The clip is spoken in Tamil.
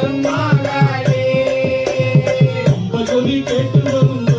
வரும் மாதாயே கேட்டு வரும்